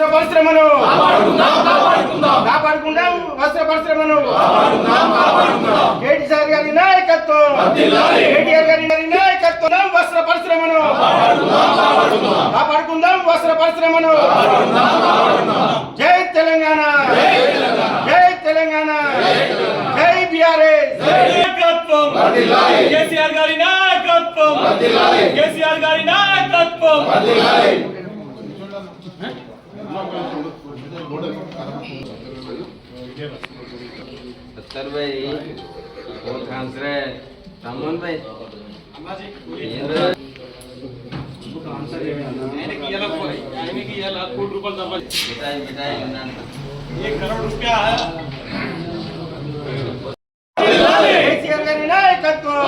వస్త్ర పరిశ్రమను కాపాడుకుందాం వస్త్ర పరిశ్రమను కేటీఆర్ గారి నాయకత్వం. కేటీఆర్ గారి నాయకత్వం. వస్త్ర పరిశ్రమను కాపాడుకుందాం వస్త్ర పరిశ్రమను జై తెలంగాణ. జై తెలంగాణ. జై బీఆర్ఎస్. కేసీఆర్ గారి నాయకత్వం. కేసీఆర్ గారి నాయకత్వం. સત્તરભાઈ ફોન આન્સરે રામોહનભાઈ એક કરોડ રૂપિયા కేసీఆర్ గారి నాయకత్వం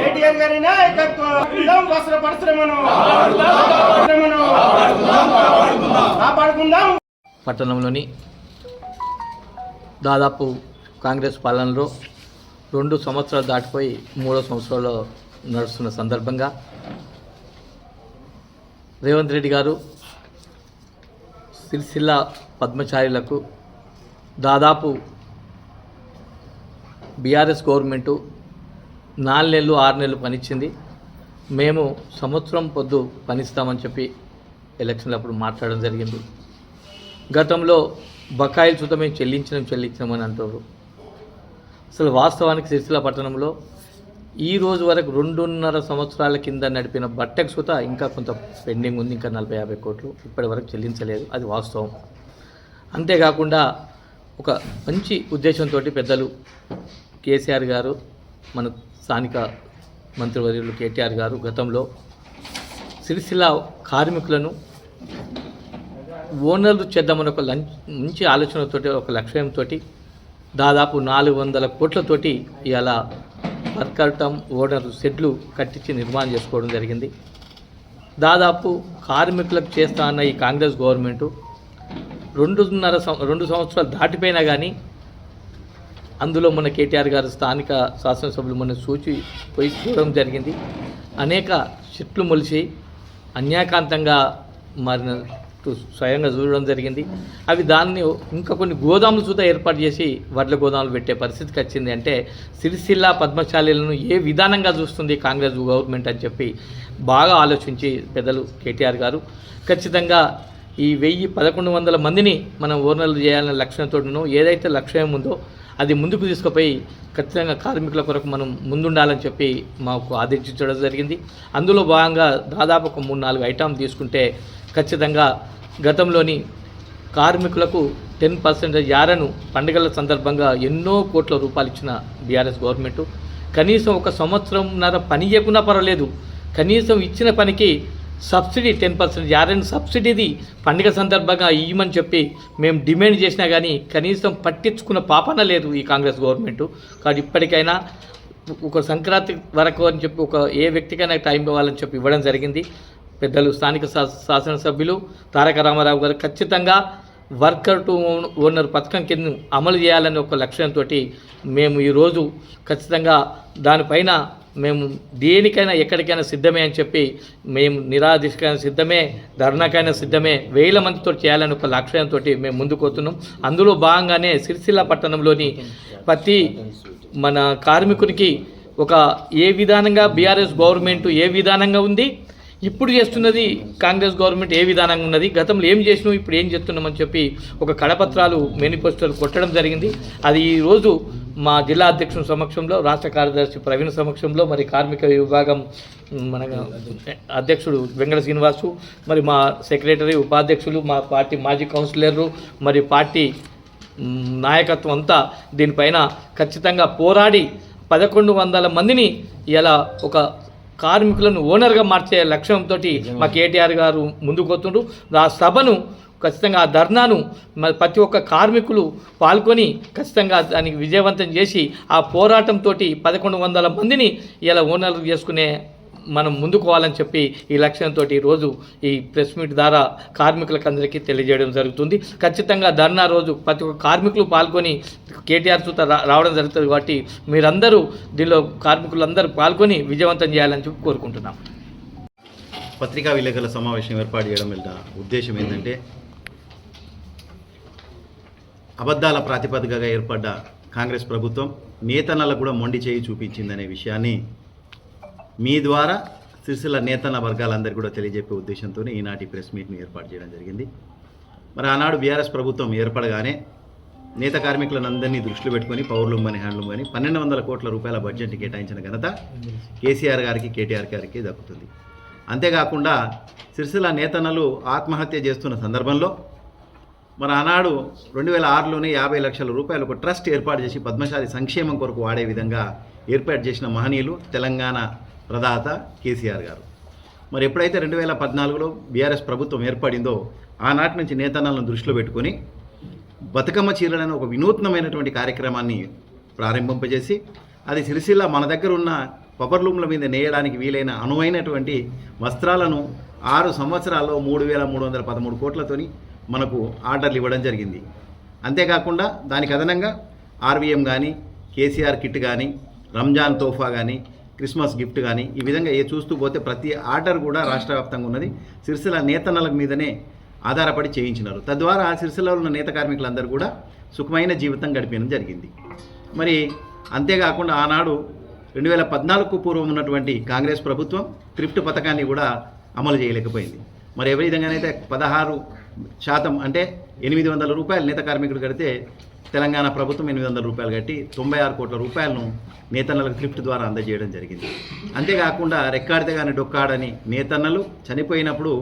ఎన్టీఆర్ గారి నాయకత్వం వస్త్ర పరిశ్రమను కాపాడుకుందాం. పట్టణంలోని దాదాపు కాంగ్రెస్ పాలనలో రెండు సంవత్సరాలు దాటిపోయి మూడో సంవత్సరంలో నడుస్తున్న సందర్భంగా రేవంత్ రెడ్డి గారు సిరిసిల్ల పద్మచారులకు దాదాపు బీఆర్ఎస్ గవర్నమెంటు నాలుగు నెలలు ఆరు నెలలు పనిచ్చింది. మేము సంవత్సరం పొద్దు పనిస్తామని చెప్పి ఎలక్షన్లు అప్పుడు మాట్లాడడం జరిగింది. గతంలో బకాయిలు సుత మేము చెల్లించడం అని అంటారు. అసలు వాస్తవానికి సిరిసిల్ల పట్టణంలో ఈ రోజు వరకు రెండున్నర సంవత్సరాల కింద నడిపిన బట్టకు సుత ఇంకా కొంత పెండింగ్ ఉంది ఇంకా నలభై యాభై కోట్లు ఇప్పటి వరకు చెల్లించలేదు. అది వాస్తవం. అంతేకాకుండా ఒక మంచి ఉద్దేశంతో పెద్దలు కేసీఆర్ గారు మన స్థానిక మంత్రివర్యులు కేటీఆర్ గారు గతంలో సిరిసిల్ల కార్మికులను ఓనర్లు చేద్దామని ఒక లం మంచి ఆలోచనతోటి ఒక లక్ష్యంతో దాదాపు నాలుగు వందల కోట్లతోటి ఇలా వర్కర్ ఓనర్లు షెడ్లు కట్టించి నిర్మాణం చేసుకోవడం జరిగింది. దాదాపు కార్మికులకు చేస్తా అన్న ఈ కాంగ్రెస్ గవర్నమెంటు రెండున్నర సం- రెండు సంవత్సరాలు దాటిపోయినా కానీ అందులో మన కేటీఆర్ గారు స్థానిక శాసనసభ్యులు మొన్న సూచి పోయి చూడడం జరిగింది. అనేక చెట్లు మొలిచి అన్యాకాంతంగా మారిన స్వయంగా చూడడం జరిగింది. అవి దాన్ని ఇంకా కొన్ని గోదాములు చూత ఏర్పాటు చేసి వడ్ల గోదాములు పెట్టే పరిస్థితికి వచ్చింది. అంటే సిరిసిల్ల పద్మశాలీలను ఏ విధానంగా చూస్తుంది కాంగ్రెస్ గవర్నమెంట్ అని చెప్పి బాగా ఆలోచించి పెద్దలు కేటీఆర్ గారు. ఖచ్చితంగా ఈ వెయ్యి పదకొండు వందల మందిని మనం ఓనర్లు చేయాలనే లక్ష్యంతోనూ ఏదైతే లక్ష్యం ఉందో అది ముందుకు తీసుకుపోయి ఖచ్చితంగా కార్మికుల కొరకు మనం ముందుండాలని చెప్పి మాకు ఆదేశించడం జరిగింది. అందులో భాగంగా దాదాపు ఒక మూడు నాలుగు ఐటమ్ తీసుకుంటే ఖచ్చితంగా గతంలోని కార్మికులకు టెన్ పర్సెంటేజ్ యారను పండుగల సందర్భంగా ఎన్నో కోట్ల రూపాయలు ఇచ్చిన బీఆర్ఎస్ గవర్నమెంట్. కనీసం ఒక సంవత్సరంన్నర పని చేయకుండా పర్వాలేదు. కనీసం ఇచ్చిన పనికి సబ్సిడీ టెన్ పర్సెంట్ యారన్ సబ్సిడీది పండుగ సందర్భంగా ఇవ్వమని చెప్పి మేము డిమాండ్ చేసినా కానీ కనీసం పట్టించుకున్న పాపన లేదు ఈ కాంగ్రెస్ గవర్నమెంట్. కాబట్టి ఇప్పటికైనా ఒక సంక్రాంతి వరకు అని చెప్పి ఒక ఏ వ్యక్తికైనా టైం ఇవ్వాలని చెప్పి ఇవ్వడం జరిగింది. పెద్దలు స్థానిక శాసనసభ్యులు తారక రామారావు గారు ఖచ్చితంగా వర్కర్ టు ఓనర్ పథకం కింద అమలు చేయాలని ఒక లక్ష్యంతో మేము ఈరోజు ఖచ్చితంగా దానిపైన మేము దేనికైనా ఎక్కడికైనా సిద్ధమే అని చెప్పి మేము నిరాధికైనా సిద్ధమే ధర్నాకైనా సిద్ధమే వేల మందితో చేయాలని ఒక లక్ష్యంతో మేము ముందుకు వస్తున్నాం. అందులో భాగంగానే సిరిసిల్ల పట్టణంలోని ప్రతి మన కార్మికునికి ఒక ఏ విధానంగా బీఆర్ఎస్ గవర్నమెంట్ ఏ విధానంగా ఉంది ఇప్పుడు చేస్తున్నది కాంగ్రెస్ గవర్నమెంట్ ఏ విధానంగా ఉన్నది గతంలో ఏం చేసినాం ఇప్పుడు ఏం చేస్తున్నామని చెప్పి ఒక కడపత్రాలు మేనిఫెస్టోలు కొట్టడం జరిగింది. అది ఈరోజు మా జిల్లా అధ్యక్షుని సమక్షంలో రాష్ట్ర కార్యదర్శి ప్రవీణ్ సమక్షంలో మరి కార్మిక విభాగం మన అధ్యక్షుడు వెంకట శ్రీనివాసు మరి మా సెక్రటరీ ఉపాధ్యక్షులు మా పార్టీ మాజీ కౌన్సిలర్లు మరి పార్టీ నాయకత్వం అంతా దీనిపైన ఖచ్చితంగా పోరాడి పదకొండు వందల మందిని ఇలా ఒక కార్మికులను ఓనర్గా మార్చే లక్ష్యంతో మా కేటీఆర్ గారు ముందుకు వస్తుండ్రు ఆ సభను ఖచ్చితంగా ఆ ధర్నాను ప్రతి ఒక్క కార్మికులు పాల్గొని ఖచ్చితంగా దానికి విజయవంతం చేసి ఆ పోరాటంతో పదకొండు వందల మందిని ఇలా ఓనర్లు చేసుకునే మనం ముందుకోవాలని చెప్పి ఈ లక్ష్యంతో ఈరోజు ఈ ప్రెస్ మీట్ ద్వారా కార్మికులకు అందరికీ తెలియజేయడం జరుగుతుంది. ఖచ్చితంగా ధర్నా రోజు ప్రతి ఒక్క కార్మికులు పాల్గొని కేటీఆర్ చూత రావడం జరుగుతుంది కాబట్టి మీరందరూ దీనిలో కార్మికులందరూ పాల్గొని విజయవంతం చేయాలని చెప్పి కోరుకుంటున్నాం. పత్రికా విలేకరుల సమావేశం ఏర్పాటు చేయడం వల్ల ఉద్దేశం ఏంటంటే అబద్ధాల ప్రాతిపదికగా ఏర్పడ్డ కాంగ్రెస్ ప్రభుత్వం నేతన్నలకు కూడా మొండి చేయి చూపించిందనే విషయాన్ని మీ ద్వారా సిరిసిల్ల నేతన్న వర్గాలందరికీ కూడా తెలియజెప్పే ఉద్దేశంతో ఈనాటి ప్రెస్ మీట్ను ఏర్పాటు చేయడం జరిగింది. మరి ఆనాడు బీఆర్ఎస్ ప్రభుత్వం ఏర్పడగానే నేత కార్మికులనందరినీ దృష్టిలో పెట్టుకొని పౌర్లూమ్ కానీ హ్యాండ్లూమ్ కానీ పన్నెండు వందల కోట్ల రూపాయల బడ్జెట్ కేటాయించిన ఘనత కేసీఆర్ గారికి కేటీఆర్ గారికి దక్కుతుంది. అంతేకాకుండా సిరిసిల్ల నేతన్నలు ఆత్మహత్య చేస్తున్న సందర్భంలో మరి ఆనాడు రెండు వేల ఆరులోనే యాభై లక్షల రూపాయలు ఒక ట్రస్ట్ ఏర్పాటు చేసి పద్మశాలి సంక్షేమం కొరకు వాడే విధంగా ఏర్పాటు చేసిన మహనీయులు తెలంగాణ ప్రదాత కేసీఆర్ గారు. మరి ఎప్పుడైతే రెండు వేల పద్నాలుగులో బీఆర్ఎస్ ప్రభుత్వం ఏర్పడిందో ఆనాటి నుంచి నేతనాలను దృష్టిలో పెట్టుకొని బతుకమ్మ చీరలను ఒక వినూత్నమైనటువంటి కార్యక్రమాన్ని ప్రారంభింపజేసి అది సిరిసిల్ల మన దగ్గర ఉన్న పవర్లూమ్ల మీద నేయడానికి వీలైన అనువైనటువంటి వస్త్రాలను ఆరు సంవత్సరాల్లో మూడు వేల మూడు వందల పదమూడు కోట్లతోని మనకు ఆర్డర్లు ఇవ్వడం జరిగింది. అంతేకాకుండా దానికి అదనంగా ఆర్వీఎం కానీ కేసీఆర్ కిట్ కానీ రంజాన్ తోఫా కానీ క్రిస్మస్ గిఫ్ట్ కానీ ఈ విధంగా ఏ చూస్తూ పోతే ప్రతి ఆర్డర్ కూడా రాష్ట్ర వ్యాప్తంగా ఉన్నది. సిరిసిల నేతనల మీదనే ఆధారపడి చేయించినారు. తద్వారా ఆ సిరిసిలలో ఉన్న నేత కార్మికులందరూ కూడా సుఖమైన జీవితం గడిపేయడం జరిగింది. మరి అంతేకాకుండా ఆనాడు రెండు వేల పద్నాలుగుకు పూర్వం ఉన్నటువంటి కాంగ్రెస్ ప్రభుత్వం థ్రిఫ్ట్ పథకాన్ని కూడా అమలు చేయలేకపోయింది. మరి ఏ విధంగానైతే పదహారు శాతం అంటే ఎనిమిది వందల రూపాయలు నేత కార్మికుడు కడితే తెలంగాణ ప్రభుత్వం ఎనిమిది వందల రూపాయలు కట్టి తొంభై ఆరు కోట్ల రూపాయలను నేతన్నలకు క్లిఫ్ట్ ద్వారా అందజేయడం జరిగింది. అంతేకాకుండా రెక్కాడితే కానీ డొక్కాడని నేతన్నలు చనిపోయినప్పుడు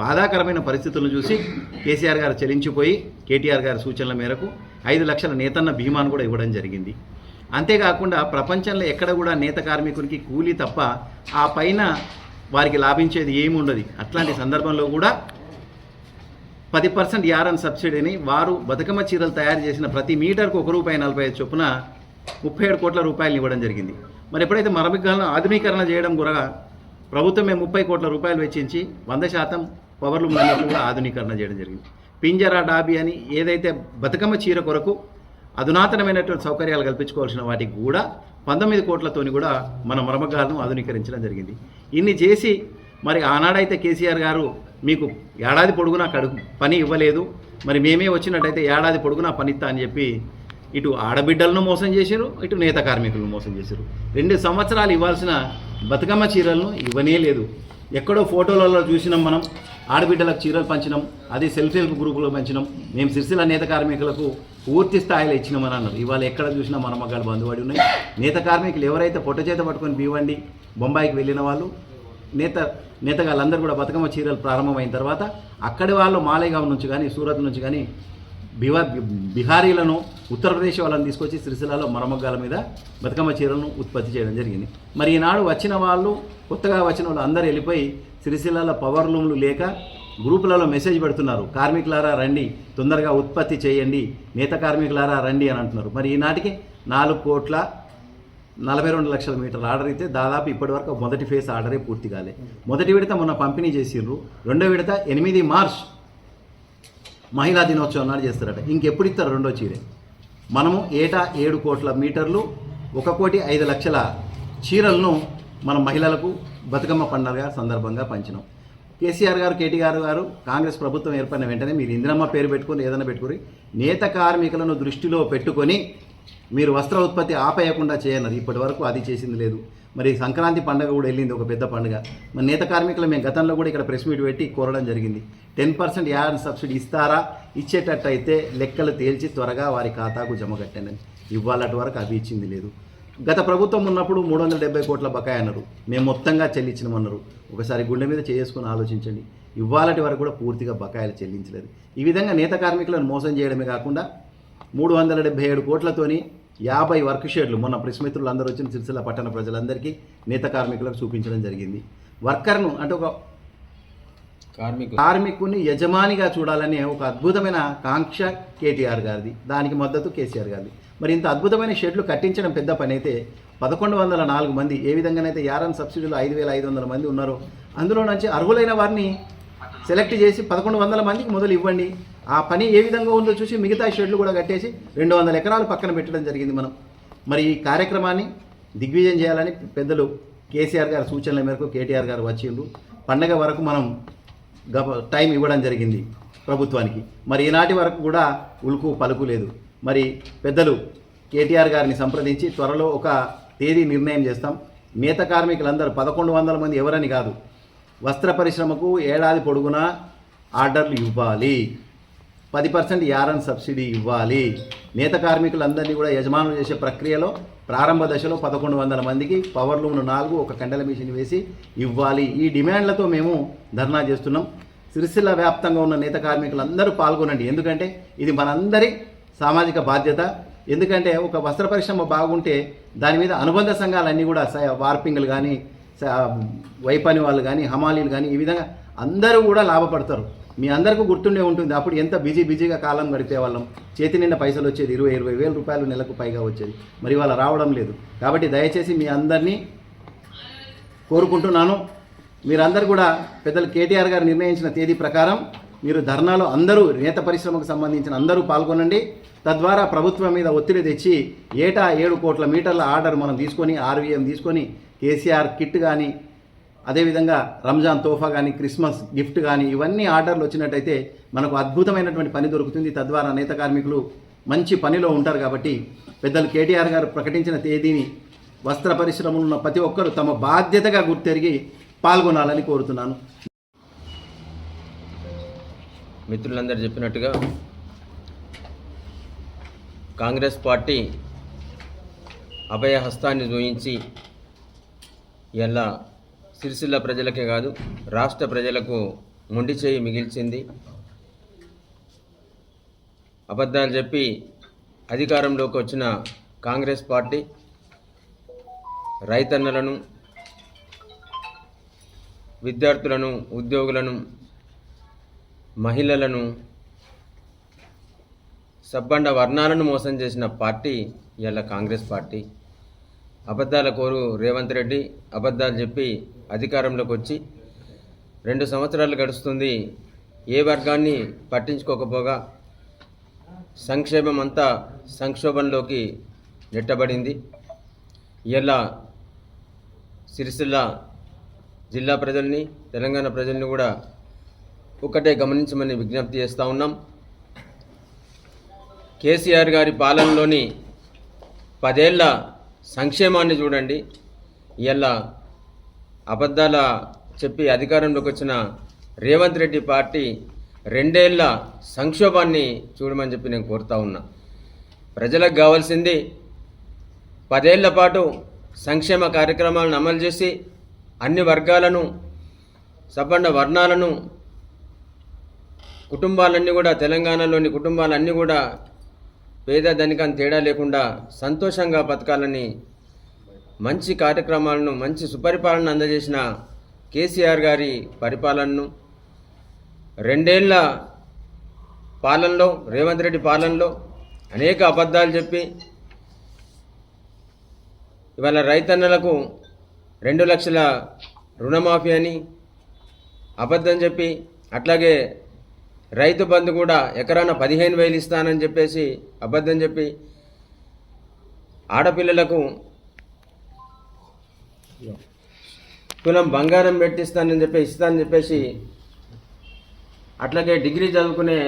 బాధాకరమైన పరిస్థితులను చూసి కేసీఆర్ గారు చెల్లించిపోయి కేటీఆర్ గారి సూచనల మేరకు ఐదు లక్షల నేతన్న భీమాను కూడా ఇవ్వడం జరిగింది. అంతేకాకుండా ప్రపంచంలో ఎక్కడ కూడా నేత కార్మికునికి కూలీ తప్ప ఆ పైన వారికి లాభించేది ఏమి ఉండదు అట్లాంటి సందర్భంలో కూడా పది పర్సెంట్ యారన్ సబ్సిడీని వారు బతుకమ్మ చీరలు తయారు చేసిన ప్రతి మీటర్కు ఒక రూపాయి నలభై ఐదు చొప్పున ముప్పై ఏడు కోట్ల రూపాయలు ఇవ్వడం జరిగింది. మరి ఎప్పుడైతే మరమికలను ఆధునీకరణ చేయడం కూడా ప్రభుత్వమే ముప్పై కోట్ల రూపాయలు వెచ్చించి వంద శాతం పవర్లు ముందు కూడా ఆధునీకరణ చేయడం జరిగింది. పింజరా డాబీ అని ఏదైతే బతుకమ్మ చీర కొరకు అధునాతనమైనటువంటి సౌకర్యాలు కల్పించుకోవాల్సిన వాటికి కూడా పంతొమ్మిది కోట్లతోని కూడా మన మరమగాలను ఆధునీకరించడం జరిగింది. ఇన్ని చేసి మరి ఆనాడైతే కేసీఆర్ గారు మీకు ఏడాది పొడుగునా కడుగు పని ఇవ్వలేదు. మరి మేమే వచ్చినట్టయితే ఏడాది పొడుగునా పనిస్తా అని చెప్పి ఇటు ఆడబిడ్డలను మోసం చేశారు ఇటు నేత కార్మికులను మోసం చేశారు. రెండు సంవత్సరాలు ఇవ్వాల్సిన బతుకమ్మ చీరలను ఇవ్వనే లేదు. ఎక్కడో ఫోటోలలో చూసినాం మనం ఆడబిడ్డలకు చీరలు పంచినాం అది సెల్ఫ్ హెల్ప్ గ్రూపులో పంచినాం. మేము సిరిసిల్ల నేత కార్మికులకు పూర్తి స్థాయిలో ఇచ్చినామని అన్నారు. ఇవాళ ఎక్కడ చూసినా మన మగ్గాలు బంధువాడి ఉన్నాయి. నేత కార్మికులు ఎవరైతే పొట్టచేత పట్టుకొని బీవండి బొంబాయికి వెళ్ళిన వాళ్ళు నేత నేతగాళ్ళందరూ కూడా బతుకమ్మ చీరలు ప్రారంభమైన తర్వాత అక్కడి వాళ్ళు మాలేగావ్ నుంచి కానీ సూరత్ నుంచి కానీ బిహార్ బిహారీలను ఉత్తరప్రదేశ్ వాళ్ళని తీసుకొచ్చి సిరిసిల్లలో మరమగ్గాల మీద బతుకమ్మ చీరలను ఉత్పత్తి చేయడం జరిగింది. మరి ఈనాడు వచ్చిన వాళ్ళు కొత్తగా వచ్చిన వాళ్ళు అందరూ వెళ్ళిపోయి సిరిసిల్లలో పవర్ లూమ్లు లేక గ్రూపులలో మెసేజ్ పెడుతున్నారు. కార్మికులారా రండి తొందరగా ఉత్పత్తి చేయండి నేత కార్మికులారా రండి అని అంటున్నారు. మరి ఈనాటికి నాలుగు కోట్ల నలభై రెండు లక్షల మీటర్ల ఆర్డర్ అయితే దాదాపు ఇప్పటివరకు మొదటి ఫేజ్ ఆర్డరే పూర్తి కాలే. మొదటి విడత మొన్న పంపిణీ చేసిర్రు రెండో విడత ఎనిమిది మార్చ్ మహిళా దినోత్సవం నాడు చేస్తారట. ఇంకెప్పుడు ఇస్తారు రెండో చీరే? మనము ఏటా ఏడు కోట్ల మీటర్లు ఒక కోటి ఐదు లక్షల చీరలను మన మహిళలకు బతుకమ్మ పండుగ సందర్భంగా పంచినాం. కేసీఆర్ గారు కేటీఆర్ గారు కాంగ్రెస్ ప్రభుత్వం ఏర్పడిన వెంటనే మీరు ఇందిరమ్మ పేరు పెట్టుకొని ఏదైనా పెట్టుకుని నేత కార్మికులను దృష్టిలో పెట్టుకొని మీరు వస్త్ర ఉత్పత్తి ఆపేయకుండా చేయన్నారు ఇప్పటి వరకు అది చేసింది లేదు. మరి సంక్రాంతి పండుగ కూడా వెళ్ళింది ఒక పెద్ద పండుగ. మరి నేత కార్మికులు మేము గతంలో కూడా ఇక్కడ ప్రెస్ మీట్ పెట్టి కోరడం జరిగింది. టెన్ పర్సెంట్ యాడ్ సబ్సిడీ ఇస్తారా? ఇచ్చేటట్టయితే లెక్కలు తేల్చి త్వరగా వారి ఖాతాకు జమ కట్టండి. ఇవ్వాలటి వరకు అవి ఇచ్చింది లేదు. గత ప్రభుత్వం ఉన్నప్పుడు మూడు వందల డెబ్బై కోట్ల బకాయి అన్నారు. మేము మొత్తంగా చెల్లించినామన్నారు ఒకసారి గుండె మీద చేసుకుని ఆలోచించండి. ఇవ్వాలటి వరకు కూడా పూర్తిగా బకాయిలు చెల్లించలేదు. ఈ విధంగా నేత కార్మికులను మోసం చేయడమే కాకుండా మూడు వందల డెబ్బై ఏడు కోట్లతోని యాభై వర్క్ షెడ్లు. మొన్న ప్రెస్ మిత్రులు అందరూ వచ్చిన సిరిసిల్ల పట్టణ ప్రజలందరికీ నేత కార్మికులకు చూపించడం జరిగింది. వర్కర్ను అంటే ఒక కార్మికులు. కార్మికుని యజమానిగా చూడాలనే ఒక అద్భుతమైన కాంక్ష కేటీఆర్ గారిది. దానికి మద్దతు కేసీఆర్ గారిది. మరి ఇంత అద్భుతమైన షెడ్లు కట్టించడం పెద్ద పని అయితే పదకొండు వందల నాలుగు మంది ఏ విధంగానైతే యారన్ సబ్సిడీలు ఐదు వేల ఐదు వందల మంది ఉన్నారో అందులో నుంచి అర్హులైన వారిని సెలెక్ట్ చేసి పదకొండు వందల మందికి మొదలు ఇవ్వండి. ఆ పని ఏ విధంగా ఉందో చూసి మిగతా షెడ్లు కూడా కట్టేసి రెండు వందల ఎకరాలు పక్కన పెట్టడం జరిగింది మనం. మరి ఈ కార్యక్రమాన్ని దిగ్విజయం చేయాలని పెద్దలు కేసీఆర్ గారి సూచనల మేరకు కేటీఆర్ గారు వచ్చిండ్రు. పండగ వరకు మనం గప టైం ఇవ్వడం జరిగింది ప్రభుత్వానికి. మరి ఈనాటి వరకు కూడా ఉలుకు పలుకు లేదు. మరి పెద్దలు కేటీఆర్ గారిని సంప్రదించి త్వరలో ఒక తేదీ నిర్ణయం చేస్తాం. నేత కార్మికులందరూ పదకొండు వందల మంది ఎవరని కాదు. వస్త్ర పరిశ్రమకు ఏడాది పొడుగునా ఆర్డర్లు ఇవ్వాలి. పది పర్సెంట్ యారన్ సబ్సిడీ ఇవ్వాలి. నేత కార్మికులందరినీ కూడా యజమానులు చేసే ప్రక్రియలో ప్రారంభ దశలో పదకొండు వందల మందికి పవర్ లూమ్ నాలుగు ఒక కండల మిషన్ వేసి ఇవ్వాలి. ఈ డిమాండ్లతో మేము ధర్నా చేస్తున్నాం. సిరిసిల్ల వ్యాప్తంగా ఉన్న నేత కార్మికులందరూ పాల్గొనండి. ఎందుకంటే ఇది మనందరి సామాజిక బాధ్యత. ఎందుకంటే ఒక వస్త్ర పరిశ్రమ బాగుంటే దాని మీద అనుబంధ సంఘాలన్నీ కూడా స- వార్పింగ్లు కానీ స- వైపని వాళ్ళు కానీ హమాలీలు కానీ ఈ విధంగా అందరూ కూడా లాభపడతారు. మీ అందరికీ గుర్తుండే ఉంటుంది. అప్పుడు ఎంత బిజీ బిజీగా కాలం గడిపే వాళ్ళం చేతి నిండా పైసలు వచ్చేది ఇరవై ఇరవై వేల రూపాయలు నెలకు పైగా వచ్చేది. మరి వాళ్ళ రావడం లేదు. కాబట్టి దయచేసి మీ అందరినీ కోరుకుంటున్నాను. మీరందరూ కూడా పెద్దలు కేటీఆర్ గారు నిర్ణయించిన తేదీ ప్రకారం మీరు ధర్నాలో అందరూ నేత పరిశ్రమకు సంబంధించిన అందరూ పాల్గొనండి. తద్వారా ప్రభుత్వం మీద ఒత్తిడి తెచ్చి ఏటా ఏడు కోట్ల మీటర్ల ఆర్డర్ మనం తీసుకొని ఆర్వీఎం తీసుకొని కేసీఆర్ కిట్ కానీ అదేవిధంగా రంజాన్ తోఫా కానీ క్రిస్మస్ గిఫ్ట్ కానీ ఇవన్నీ ఆర్డర్లు వచ్చినట్టయితే మనకు అద్భుతమైనటువంటి పని దొరుకుతుంది. తద్వారా నేత కార్మికులు మంచి పనిలో ఉంటారు కాబట్టి పెద్దలు కేటీఆర్ గారు ప్రకటించిన తేదీని వస్త్ర పరిశ్రమలో ఉన్న ప్రతి ఒక్కరూ తమ బాధ్యతగా గుర్తెరిగి పాల్గొనాలని కోరుతున్నాను. మిత్రులందరూ చెప్పినట్టుగా కాంగ్రెస్ పార్టీ అభయ హస్తాన్ని జోయించి ఇలా సిరిసిల్ల ప్రజలకే కాదు రాష్ట్ర ప్రజలకు మొండి చేయి మిగిల్చింది. అబద్ధాలు చెప్పి అధికారంలోకి వచ్చిన కాంగ్రెస్ పార్టీ రైతన్నలను విద్యార్థులను ఉద్యోగులను మహిళలను సబ్బండ వర్ణాలను మోసం చేసిన పార్టీ ఇవాళ కాంగ్రెస్ పార్టీ. అబద్ధాల కోరు రేవంత్ రెడ్డి అబద్ధాలు చెప్పి అధికారంలోకి వచ్చి రెండు సంవత్సరాలు గడుస్తుంది. ఏ వర్గాన్ని పట్టించుకోకపోగా సంక్షేమం అంతా సంక్షోభంలోకి నెట్టబడింది. ఇలా సిరిసిల్ల జిల్లా ప్రజల్ని తెలంగాణ ప్రజల్ని కూడా ఒకటే గమనించమని విజ్ఞప్తి చేస్తూ ఉన్నాం. కేసీఆర్ గారి పాలనలోని పదేళ్ళ సంక్షేమాన్ని చూడండి. ఇలా అబద్ధాల చెప్పి అధికారంలోకి వచ్చిన రేవంత్ రెడ్డి పార్టీ రెండేళ్ళ సంక్షోభాన్ని చూడమని చెప్పి నేను కోరుతా ఉన్నా. ప్రజలకు కావాల్సింది పదేళ్ళ పాటు సంక్షేమ కార్యక్రమాలను అమలు చేసి అన్ని వర్గాలను సబ్బండ వర్ణాలను కుటుంబాలన్నీ కూడా తెలంగాణలోని కుటుంబాలన్నీ కూడా పేద ధనికాన్ని తేడా లేకుండా సంతోషంగా బతకాలని మంచి కార్యక్రమాలను మంచి సుపరిపాలన అందజేసిన కేసీఆర్ గారి పరిపాలనను రెండేళ్ళ పాలనలో రేవంత్ రెడ్డి పాలనలో అనేక అబద్ధాలు చెప్పి ఇవాళ రైతన్నలకు రెండు లక్షల రుణమాఫీ అని అబద్ధం చెప్పి అట్లాగే రైతు బంధు కూడా ఎకరాన పదిహేను వేలు ఇస్తానని చెప్పేసి అబద్ధం చెప్పి ఆడపిల్లలకు కులం బంగారం పెట్టిస్తానని చెప్పి ఇస్తానని చెప్పేసి అట్లాగే డిగ్రీ చదువుకునే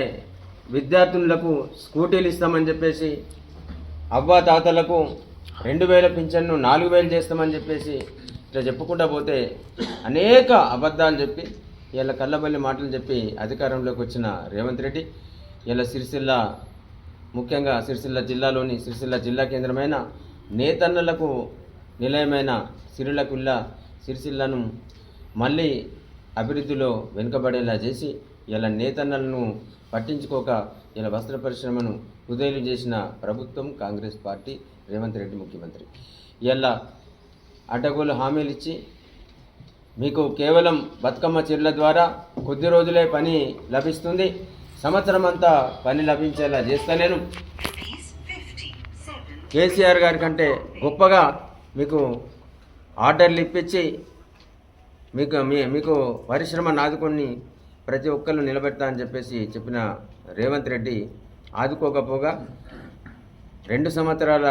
విద్యార్థులకు స్కూటీలు ఇస్తామని చెప్పేసి అవ్వా తాతలకు రెండు వేల పింఛన్ను నాలుగు వేలు చేస్తామని చెప్పేసి ఇట్లా చెప్పుకుంటా పోతే అనేక అబద్ధాలు చెప్పి ఇలా కళ్ళబల్లి మాటలు చెప్పి అధికారంలోకి వచ్చిన రేవంత్ రెడ్డి ఇలా సిరిసిల్ల ముఖ్యంగా సిరిసిల్ల జిల్లాలోని సిరిసిల్ల జిల్లా కేంద్రమైన నేతన్నలకు నిలయమైన సిరిలకుల్ల సిరిసిల్లను మళ్ళీ అభివృద్ధిలో వెనుకబడేలా చేసి ఇలా నేతన్నలను పట్టించుకోక ఇలా వస్త్ర పరిశ్రమను కుదేలు చేసిన ప్రభుత్వం కాంగ్రెస్ పార్టీ రేవంత్ రెడ్డి ముఖ్యమంత్రి. ఇలా అడ్డగోలు హామీలు ఇచ్చి మీకు కేవలం బతుకమ్మ చీరల ద్వారా కొద్ది రోజులే పని లభిస్తుంది. సంవత్సరం అంతా పని లభించేలా చేస్తా నేను. కేసీఆర్ గారి కంటే గొప్పగా మీకు ఆర్డర్లు ఇప్పించి మీకు మీ మీకు పరిశ్రమ నాదుకొని ప్రతి ఒక్కరు నిలబెడతా అని చెప్పేసి చెప్పిన రేవంత్ రెడ్డి ఆదుకోకపోగా రెండు సంవత్సరాల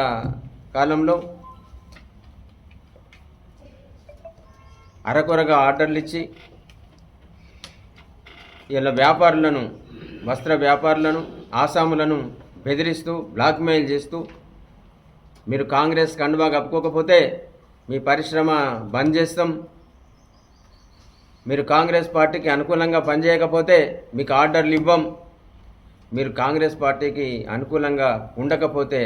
కాలంలో అరకొరగా ఆర్డర్లు ఇచ్చి ఇలా వ్యాపారులను వస్త్ర వ్యాపారులను ఆసాములను బెదిరిస్తూ బ్లాక్మెయిల్ చేస్తూ మీరు కాంగ్రెస్ కండువా కప్పుకోకపోతే మీ పరిశ్రమ బంద్ చేస్తాం. మీరు కాంగ్రెస్ పార్టీకి అనుకూలంగా పనిచేయకపోతే మీకు ఆర్డర్లు ఇవ్వం. మీరు కాంగ్రెస్ పార్టీకి అనుకూలంగా ఉండకపోతే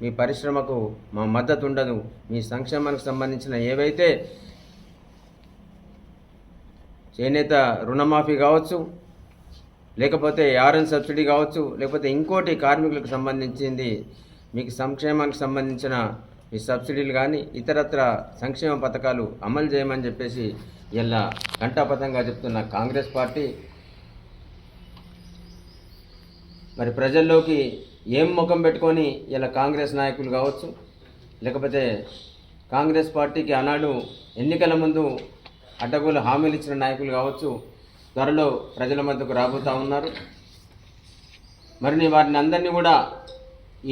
మీ పరిశ్రమకు మా మద్దతు ఉండదు. మీ సంక్షేమానికి సంబంధించిన ఏవైతే చేనేత రుణమాఫీ కావచ్చు లేకపోతే ఆర్ఎన్ సబ్సిడీ కావచ్చు లేకపోతే ఇంకోటి కార్మికులకు సంబంధించింది మీకు సంక్షేమానికి సంబంధించిన ఈ సబ్సిడీలు కానీ ఇతరత్ర సంక్షేమ పథకాలు అమలు చేయమని చెప్పేసి ఇలా ఘంటాపథంగా చెప్తున్న కాంగ్రెస్ పార్టీ. మరి ప్రజల్లోకి ఏం ముఖం పెట్టుకొని ఇలా కాంగ్రెస్ నాయకులు కావచ్చు లేకపోతే కాంగ్రెస్ పార్టీకి ఆనాడు ఎన్నికల ముందు అడ్డగోలు హామీలు ఇచ్చిన నాయకులు కావచ్చు త్వరలో ప్రజల మధ్యకు రాబోతూ ఉన్నారు. మరి వారిని అందరినీ కూడా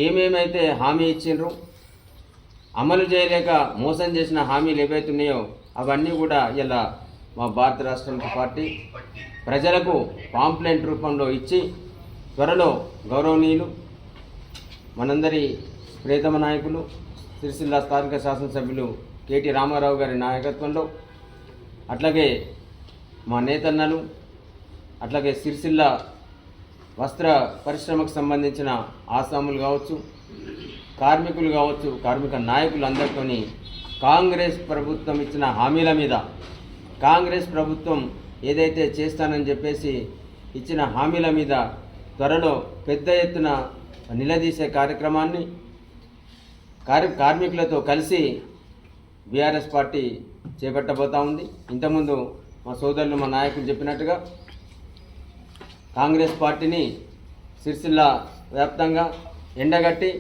ఏమేమైతే హామీ ఇచ్చిండ్రు? అమలు చేయలేక మోసం చేసిన హామీలు ఏవైతే ఉన్నాయో అవన్నీ కూడా ఇలా మా భారత రాష్ట్రంలో పార్టీ ప్రజలకు పాంప్లెంట్ రూపంలో ఇచ్చి త్వరలో గౌరవనీయులు మనందరి ప్రియతమ నాయకులు సిరిసిల్ల స్థానిక శాసనసభ్యులు కేటీ రామారావు గారి నాయకత్వంలో అట్లాగే మా నేతన్నలు అట్లాగే సిరిసిల్ల వస్త్ర పరిశ్రమకు సంబంధించిన ఆసాములు కావచ్చు కార్మికులు కావచ్చు కార్మిక నాయకులు అందరితోని కాంగ్రెస్ ప్రభుత్వం ఇచ్చిన హామీల మీద కాంగ్రెస్ ప్రభుత్వం ఏదైతే చేస్తానని చెప్పేసి ఇచ్చిన హామీల మీద త్వరలో పెద్ద ఎత్తున నిలదీసే కార్యక్రమాన్ని కార్య కార్మికులతో కలిసి బీఆర్ఎస్ పార్టీ చేపట్టబోతా ఉంది. ఇంతకుముందు మా సోదరులు మా నాయకులు చెప్పినట్టుగా కాంగ్రెస్ పార్టీని సిరిసిల్ల వ్యాప్తంగా ఎండగట్టి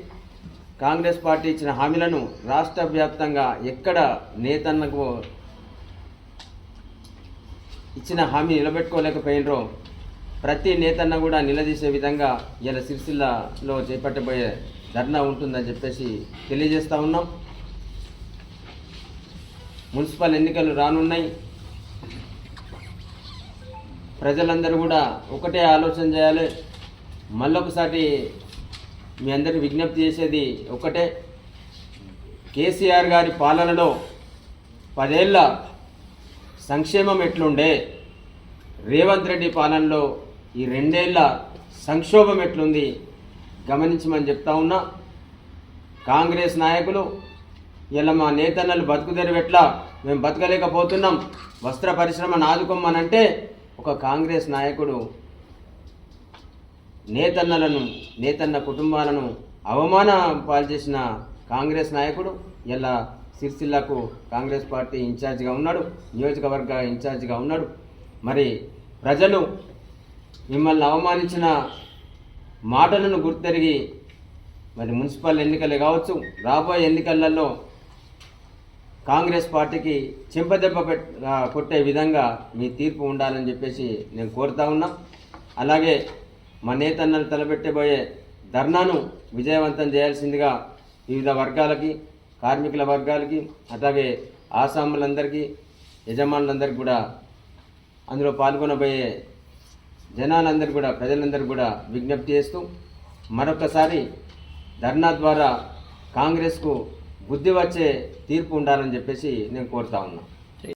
కాంగ్రెస్ పార్టీ ఇచ్చిన హామీలను రాష్ట్ర వ్యాప్తంగా ఎక్కడ నేతన్నకు ఇచ్చిన హామీ నిలబెట్టుకోలేకపోయినరో ప్రతి నేతన్న కూడా నిలదీసే విధంగా ఇలా సిరిసిల్లలో చేపట్టబోయే ధర్నా ఉంటుందని చెప్పేసి తెలియజేస్తూ ఉన్నాం. మున్సిపల్ ఎన్నికలు రానున్నాయి. ప్రజలందరూ కూడా ఒకటే ఆలోచన చేయాలి. మళ్ళొకసారి మీ అందరికి విజ్ఞప్తి చేసేది ఒకటే. కేసీఆర్ గారి పాలనలో పదేళ్ళ సంక్షేమం ఎట్లుండే రేవంత్ రెడ్డి పాలనలో ఈ రెండేళ్ళ సంక్షోభం ఎట్లుంది గమనించమని చెప్తా ఉన్నా. కాంగ్రెస్ నాయకులు ఇలా మా నేతన్నలు బతుకుదెరువెట్లా మేము బతకలేకపోతున్నాం. వస్త్ర పరిశ్రమను ఆదుకోమనంటే ఒక కాంగ్రెస్ నాయకుడు నేతన్నలను నేతన్న కుటుంబాలను అవమాన పాల్చేసిన కాంగ్రెస్ నాయకుడు ఇలా సిరిసిల్లకు కాంగ్రెస్ పార్టీ ఇన్ఛార్జిగా ఉన్నాడు నియోజకవర్గ ఇన్ఛార్జిగా ఉన్నాడు. మరి ప్రజలు మిమ్మల్ని అవమానించిన మాటలను గుర్తెరిగి మరి మున్సిపల్ ఎన్నికలే కావచ్చు రాబోయే ఎన్నికలలో కాంగ్రెస్ పార్టీకి చెంపదెబ్బ కొట్టే విధంగా మీ తీర్పు ఉండాలని చెప్పేసి నేను కోరుతా ఉన్నా. అలాగే మా నేతన్నలు తలపెట్టబోయే ధర్నాను విజయవంతం చేయాల్సిందిగా వివిధ వర్గాలకి కార్మికుల వర్గాలకి అలాగే ఆసాములందరికీ యజమానులందరికీ కూడా అందులో పాల్గొనబోయే జనాలందరూ కూడా ప్రజలందరూ కూడా విజ్ఞప్తి చేస్తూ మరొకసారి ధర్నా ద్వారా కాంగ్రెస్కు బుద్ధి వచ్చే తీర్పు ఉండాలని చెప్పేసి నేను కోరుతా ఉన్నా.